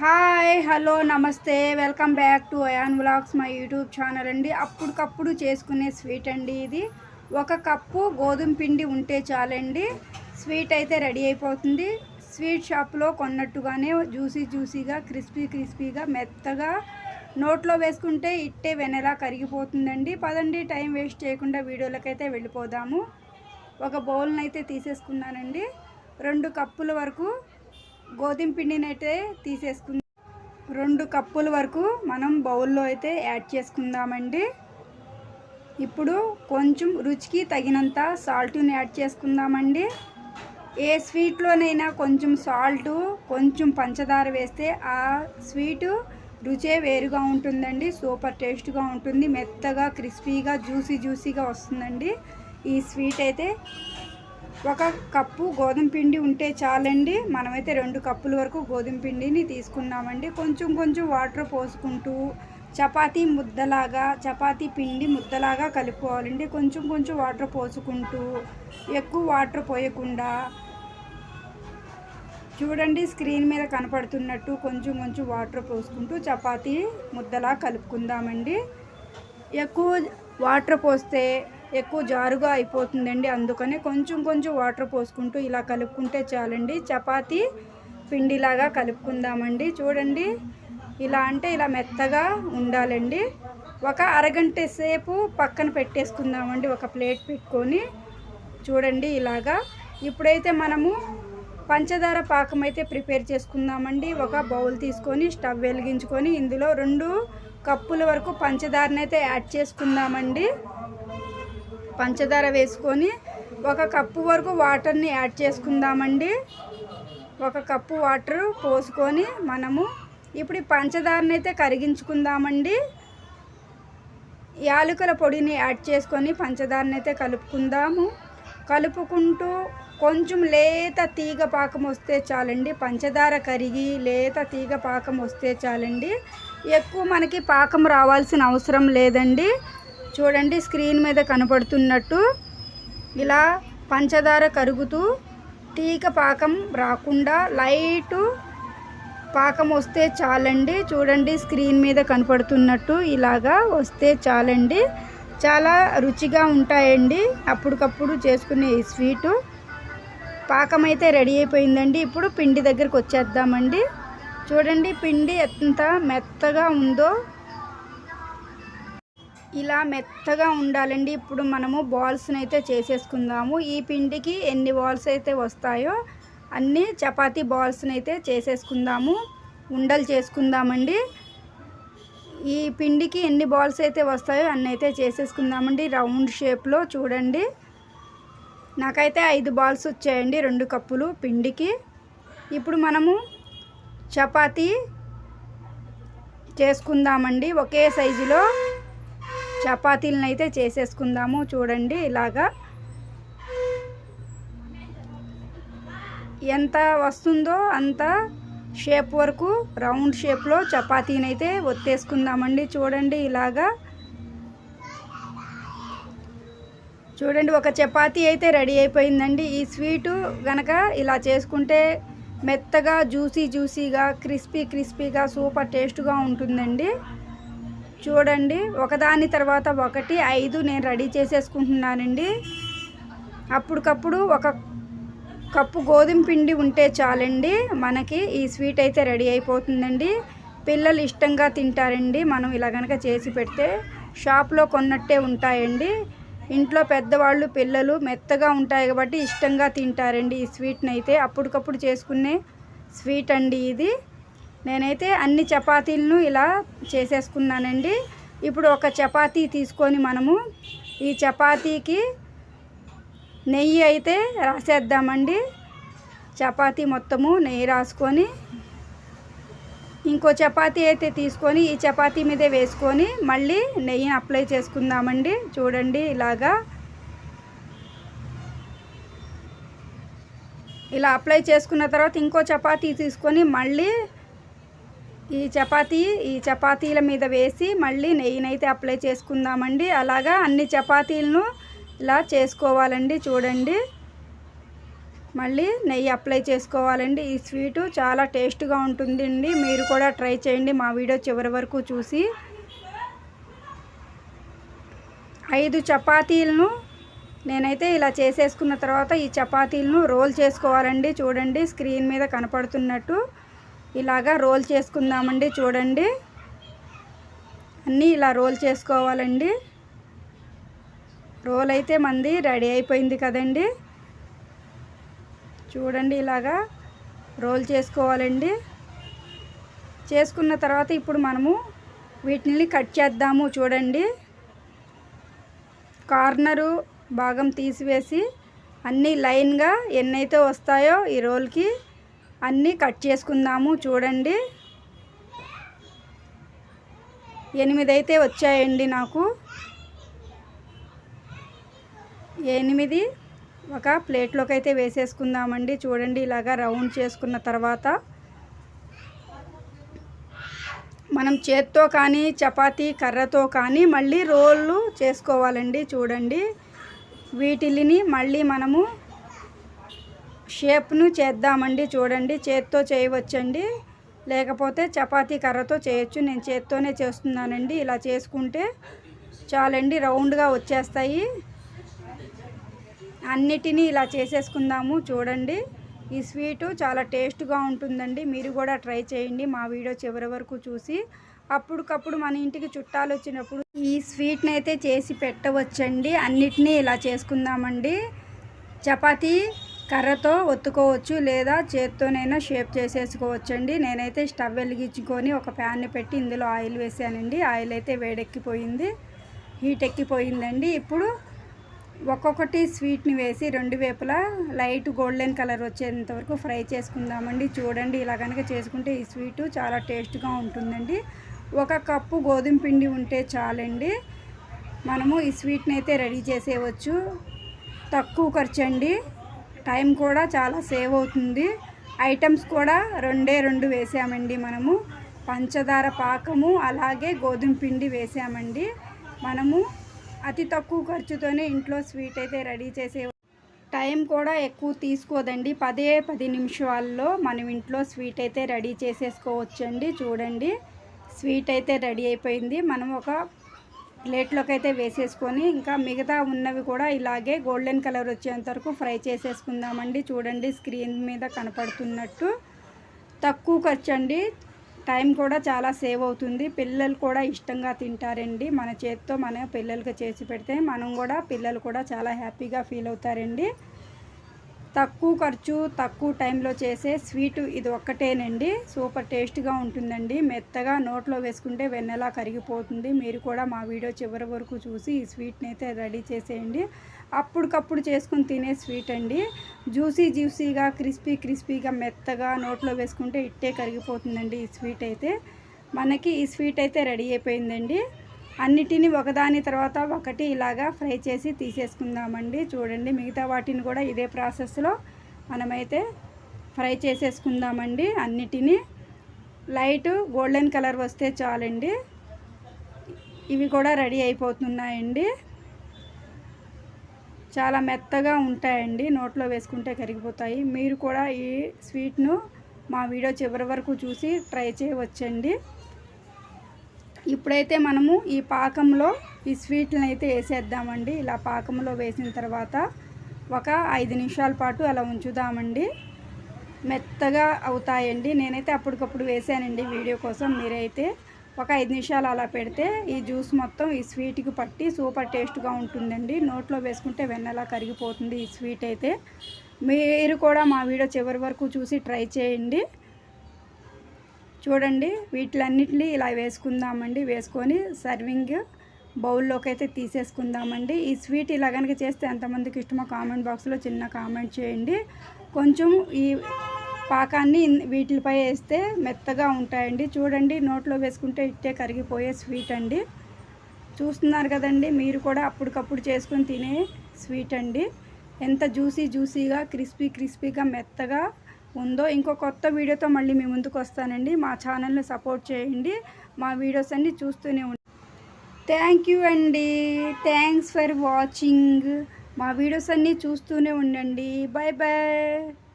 Hi hello నమస్తే. Welcome back to Ayan vlogs my YouTube channel అండి. అప్పటికప్పుడు చేసుకునే స్వీట్ అండి ఇది. ఒక కప్పు గోధుమ పిండి ఉంటే చాలండి. స్వీట్ అయితే రెడీ అయిపోతుంది. స్వీట్ షాప్లో కొన్నట్టుగానే జ్యూసీ జ్యూసీగా క్రిస్పీ క్రిస్పీగా మెత్తగా నోట్లో వేసుకుంటే ఇట్టే వెనలా కరిగిపోతుందండి. పదండి టైం వేస్ట్ చేయకుండా వీడియోలకైతే వెళ్ళిపోదాము. ఒక బౌల్ని అయితే తీసేసుకున్నానండి. రెండు కప్పుల వరకు గోధుమ పిండిని అయితే తీసేసుకుందాం. రెండు కప్పుల వరకు మనం బౌల్లో అయితే యాడ్ చేసుకుందామండి. ఇప్పుడు కొంచెం రుచికి తగినంత సాల్ట్ని యాడ్ చేసుకుందామండి. ఏ స్వీట్లోనైనా కొంచెం సాల్ట్ కొంచెం పంచదార వేస్తే ఆ స్వీటు రుచే వేరుగా ఉంటుందండి. సూపర్ టేస్ట్గా ఉంటుంది. మెత్తగా క్రిస్పీగా జ్యూసీ జ్యూసీగా వస్తుందండి. ఈ స్వీట్ అయితే ఒక కప్పు గోధుమ పిండి ఉంటే చాలండి. మనమైతే రెండు కప్పుల వరకు గోధుమ పిండిని తీసుకున్నామండి. కొంచెం కొంచెం వాటర్ పోసుకుంటూ చపాతీ ముద్దలాగా చపాతీ పిండి ముద్దలాగా కలుపుకోవాలండి. కొంచెం కొంచెం వాటర్ పోసుకుంటూ ఎక్కువ వాటర్ పోయకుండా చూడండి స్క్రీన్ మీద కనపడుతున్నట్టు కొంచెం కొంచెం వాటర్ పోసుకుంటూ చపాతీ ముద్దలా కలుపుకుందామండి. ఎక్కువ వాటర్ పోస్తే ఎక్కువ జారుగా అయిపోతుందండి. అందుకనే కొంచెం కొంచెం వాటర్ పోసుకుంటూ ఇలా కలుపుకుంటే చాలండి. చపాతీ పిండిలాగా కలుపుకుందామండి. చూడండి ఇలా అంటే ఇలా మెత్తగా ఉండాలండి. ఒక అరగంట సేపు పక్కన పెట్టేసుకుందామండి. ఒక ప్లేట్ పెట్టుకొని చూడండి ఇలాగా. ఇప్పుడైతే మనము పంచదార పాకం అయితే ప్రిపేర్ చేసుకుందామండి. ఒక బౌల్ తీసుకొని స్టవ్ వెలిగించుకొని ఇందులో రెండు కప్పుల వరకు పంచదారనైతే యాడ్ చేసుకుందామండి. పంచదార వేసుకొని ఒక కప్పు వరకు వాటర్ని యాడ్ చేసుకుందామండి. ఒక కప్పు వాటర్ పోసుకొని మనము ఇప్పుడు ఈ పంచదారని అయితే కరిగించుకుందామండి. యాలకుల పొడిని యాడ్ చేసుకొని పంచదారని అయితే కలుపుకుందాము. కలుపుకుంటూ కొంచెం లేత తీగ పాకం వస్తే చాలండి. పంచదార కరిగి లేత తీగ పాకం వస్తే చాలండి. ఎక్కువ మనకి పాకం రావాల్సిన అవసరం లేదండి. చూడండి స్క్రీన్ మీద కనపడుతున్నట్టు ఇలా పంచదార కరుగుతూ తీగ పాకం రాకుండా లైటు పాకం వస్తే చాలండి. చూడండి స్క్రీన్ మీద కనపడుతున్నట్టు ఇలాగా వస్తే చాలండి. చాలా రుచిగా ఉంటాయండి. అప్పటికప్పుడు చేసుకునే ఈ స్వీటు. పాకం అయితే రెడీ అయిపోయిందండి. ఇప్పుడు పిండి దగ్గరికి వచ్చేద్దామండి. చూడండి పిండి ఎంత మెత్తగా ఉందో. ఇలా మెత్తగా ఉండాలండి. ఇప్పుడు మనము బాల్స్ని అయితే చేసేసుకుందాము. ఈ పిండికి ఎన్ని బాల్స్ అయితే వస్తాయో అన్ని చపాతీ బాల్స్ని అయితే చేసేసుకుందాము. ఉండలు చేసుకుందామండి. ఈ పిండికి ఎన్ని బాల్స్ అయితే వస్తాయో అన్ని అయితే చేసేసుకుందామండి. రౌండ్ షేప్లో చూడండి. నాకైతే ఐదు బాల్స్ వచ్చాయండి రెండు కప్పులు పిండికి. ఇప్పుడు మనము చపాతీ చేసుకుందామండి. ఒకే సైజులో చపాతీలను అయితే చేసేసుకుందాము. చూడండి ఇలాగా. ఎంత వస్తుందో అంత షేప్ వరకు రౌండ్ షేప్లో చపాతీని అయితే ఒత్తేసుకుందామండి. చూడండి ఇలాగా. చూడండి ఒక చపాతీ అయితే రెడీ అయిపోయిందండి. ఈ స్వీటు గనక ఇలా చేసుకుంటే మెత్తగా జ్యూసీ జ్యూసీగా క్రిస్పీ క్రిస్పీగా సూపర్ టేస్ట్గా ఉంటుందండి. చూడండి ఒకదాని తర్వాత ఒకటి ఐదు నేను రెడీ చేసేసుకుంటున్నానండి. అప్పటికప్పుడు ఒక కప్పు గోధుమ పిండి ఉంటే చాలండి మనకి ఈ స్వీట్ అయితే రెడీ అయిపోతుందండి. పిల్లలు ఇష్టంగా తింటారండి మనం ఇలా కనుక చేసి పెడితే షాప్లో కొన్నట్టే ఉంటాయండి. ఇంట్లో పెద్దవాళ్ళు పిల్లలు మెత్తగా ఉంటాయి కాబట్టి ఇష్టంగా తింటారండి ఈ స్వీట్ని అయితే అప్పటికప్పుడు చేసుకునే స్వీట్ అండి ఇది. నేనైతే అన్ని చపాతీలను ఇలా చేసేసుకున్నానండి. ఇప్పుడు ఒక చపాతీ తీసుకొని మనము ఈ చపాతీకి నెయ్యి అయితే రాసేద్దామండి. చపాతీ మొత్తము నెయ్యి రాసుకొని ఇంకో చపాతీ అయితే తీసుకొని ఈ చపాతీ మీదే వేసుకొని మళ్ళీ నెయ్యిని అప్లై చేసుకుందామండి. చూడండి ఇలాగా. ఇలా అప్లై చేసుకున్న తర్వాత ఇంకో చపాతీ తీసుకొని మళ్ళీ ఈ చపాతీ ఈ చపాతీల మీద వేసి మళ్ళీ నెయ్యినైతే అప్లై చేసుకుందామండి. అలాగా అన్ని చపాతీలను ఇలా చేసుకోవాలండి చూడండి. మళ్ళీ నెయ్యి అప్లై చేసుకోవాలండి. ఈ స్వీటు చాలా టేస్ట్గా ఉంటుందండి. మీరు కూడా ట్రై చేయండి మా వీడియో చివరి వరకు చూసి. ఐదు చపాతీలను నేనైతే ఇలా చేసేసుకున్న తర్వాత ఈ చపాతీలను రోల్ చేసుకోవాలండి. చూడండి స్క్రీన్ మీద కనపడుతున్నట్టు. ఇలాగా రోల్ చేసుకుందామండి చూడండి. అన్నీ ఇలా రోల్ చేసుకోవాలండి. రోల్ అయితే మంది రెడీ అయిపోయింది కదండి. చూడండి ఇలాగా రోల్ చేసుకోవాలండి. చేసుకున్న తర్వాత ఇప్పుడు మనము వీటిని కట్ చేద్దాము చూడండి. కార్నరు భాగం తీసివేసి అన్నీ లైన్గా ఎన్నైతే వస్తాయో ఈ రోల్కి అన్నీ కట్ చేసుకుందాము చూడండి. ఎనిమిది అయితే వచ్చాయండి నాకు. ఎనిమిది ఒక ప్లేట్లోకి అయితే వేసేసుకుందామండి చూడండి ఇలాగా రౌండ్ చేసుకున్న తర్వాత. మనం చేత్తో కానీ చపాతీ కర్రతో కానీ మళ్ళీ రోళ్ళు చేసుకోవాలండి చూడండి. వీటిని మళ్ళీ మనము షేప్ను చేద్దామండి చూడండి. చేత్తో చేయవచ్చండి. లేకపోతే చపాతీ కర్రతో చేయొచ్చు. నేను చేత్తోనే చేస్తున్నానండి. ఇలా చేసుకుంటే చాలండి రౌండ్గా వచ్చేస్తాయి. అన్నిటినీ ఇలా చేసేసుకుందాము చూడండి. ఈ స్వీటు చాలా టేస్ట్గా ఉంటుందండి. మీరు కూడా ట్రై చేయండి. మా వీడియో చివరి వరకు చూసి అప్పటికప్పుడు మన ఇంటికి చుట్టాలు వచ్చినప్పుడు ఈ స్వీట్ని అయితే చేసి పెట్టవచ్చండి. అన్నిటినీ ఇలా చేసుకుందామండి. చపాతీ కర్రతో ఒత్తుకోవచ్చు లేదా చేత్తోనైనా షేప్ చేసేసుకోవచ్చు అండి నేనైతే స్టవ్ వెలిగించుకొని ఒక ప్యాన్ని పెట్టి ఇందులో ఆయిల్ వేసానండి. ఆయిల్ అయితే వేడెక్కిపోయింది. హీట్ ఎక్కిపోయిందండి. ఇప్పుడు ఒక్కొక్కటి స్వీట్ని వేసి రెండు వేపులా లైట్ గోల్డెన్ కలర్ వచ్చేంత వరకు ఫ్రై చేసుకుందామండి. చూడండి ఇలా కనుక చేసుకుంటే ఈ స్వీటు చాలా టేస్ట్గా ఉంటుందండి. ఒక కప్పు గోధుమ పిండి ఉంటే చాలండి. మనము ఈ స్వీట్ని అయితే రెడీ చేసేయవచ్చు. తక్కువ ఖర్చు అండి టైం కూడా చాలా సేవ్ అవుతుంది. ఐటమ్స్ కూడా రెండే రెండు వేసామండి మనము. పంచదార పాకము అలాగే గోధుమ పిండి వేసామండి. మనము అతి తక్కువ ఖర్చుతోనే ఇంట్లో స్వీట్ అయితే రెడీ చేసే టైం కూడా ఎక్కువ తీసుకోదండి. పదే పది నిమిషాల్లో మనం ఇంట్లో స్వీట్ అయితే రెడీ చేసేసుకోవచ్చండి. చూడండి. స్వీట్ అయితే రెడీ అయిపోయింది. మనం ఒక ప్లేట్లోకి అయితే వేసేసుకొని ఇంకా మిగతా ఉన్నవి కూడా ఇలాగే గోల్డెన్ కలర్ వచ్చేంత వరకు ఫ్రై చేసేసుకుందామండి. చూడండి స్క్రీన్ మీద కనపడుతున్నట్టు. తక్కువ ఖర్చు అండి టైం కూడా చాలా సేవ్ అవుతుంది. పిల్లలు కూడా ఇష్టంగా తింటారండి. మన చేతితో మన పిల్లలకి చేసి పెడితే మనం కూడా పిల్లలు కూడా చాలా హ్యాపీగా ఫీల్ అవుతారండి. తక్కువ ఖర్చు తక్కువ టైంలో చేసే స్వీటు ఇది ఒక్కటేనండి. సూపర్ టేస్ట్గా ఉంటుందండి. మెత్తగా నోట్లో వేసుకుంటే వెన్నెలా కరిగిపోతుంది. మీరు కూడా మా వీడియో చివరి వరకు చూసి ఈ స్వీట్ని అయితే రెడీ చేసేయండి. అప్పటికప్పుడు చేసుకుని తినే స్వీట్ అండి జ్యూసీ జ్యూసీగా క్రిస్పీ క్రిస్పీగా మెత్తగా నోట్లో వేసుకుంటే ఇట్టే కరిగిపోతుందండి ఈ స్వీట్ అయితే మనకి ఈ స్వీట్ అయితే రెడీ అయిపోయిందండి. అన్నిటిని ఒకదాని తర్వాత ఒకటి ఇలాగా ఫ్రై చేసి తీసేసుకుందామండి. చూడండి మిగతా వాటిని కూడా ఇదే ప్రాసెస్లో మనమైతే ఫ్రై చేసేసుకుందామండి. అన్నిటినీ లైట్ గోల్డెన్ కలర్ వస్తే చాలండి. ఇవి కూడా రెడీ అయిపోతున్నాయండి. చాలా మెత్తగా ఉంటాయండి. నోట్లో వేసుకుంటే కరిగిపోతాయి. మీరు కూడా ఈ స్వీట్ను మా వీడియో చివరి వరకు చూసి ట్రై చేయవచ్చండి. ఇప్పుడైతే మనము ఈ పాకంలో ఈ స్వీట్లను అయితే వేసేద్దామండి. ఇలా పాకంలో వేసిన తర్వాత ఒక ఐదు నిమిషాల పాటు అలా ఉంచుదామండి. మెత్తగా అవుతాయండి. నేనైతే అప్పటికప్పుడు వేసానండి వీడియో కోసం. మీరైతే ఒక ఐదు నిమిషాలు అలా పెడితే ఈ జ్యూస్ మొత్తం ఈ స్వీట్కి పట్టి సూపర్ టేస్ట్గా ఉంటుందండి. నోట్లో వేసుకుంటే వెన్నెలా కరిగిపోతుంది ఈ స్వీట్ అయితే. మీరు కూడా మా వీడియో చివరి వరకు చూసి ట్రై చేయండి. చూడండి వీటిలన్నిటిని ఇలా వేసుకుందామండి. వేసుకొని సర్వింగ్ బౌల్లోకి అయితే తీసేసుకుందామండి. ఈ స్వీట్ ఇలా కనుక చేస్తే ఎంతమందికి ఇష్టమో కామెంట్ బాక్స్లో చిన్న కామెంట్ చేయండి. కొంచెం ఈ పాకాన్ని వీటిపై వేస్తే మెత్తగా ఉంటాయండి. చూడండి నోట్లో వేసుకుంటే ఇట్టే కరిగిపోయే స్వీట్ అండి. చూస్తున్నారు కదండి మీరు కూడా అప్పటికప్పుడు చేసుకొని తినే స్వీట్ అండి. ఎంత జ్యూసీ జ్యూసీగా క్రిస్పీ క్రిస్పీగా మెత్తగా ఉందో ఇంకో కొత్త వీడియోతో మళ్ళీ మీ ముందుకు వస్తానండి. మా ఛానల్ని సపోర్ట్ చేయండి. మా వీడియోస్ అన్నీ చూస్తూనే ఉండండి. థ్యాంక్ యూ అండి. థ్యాంక్స్ ఫర్ వాచింగ్ మా వీడియోస్ అన్నీ చూస్తూనే ఉండండి. Bye bye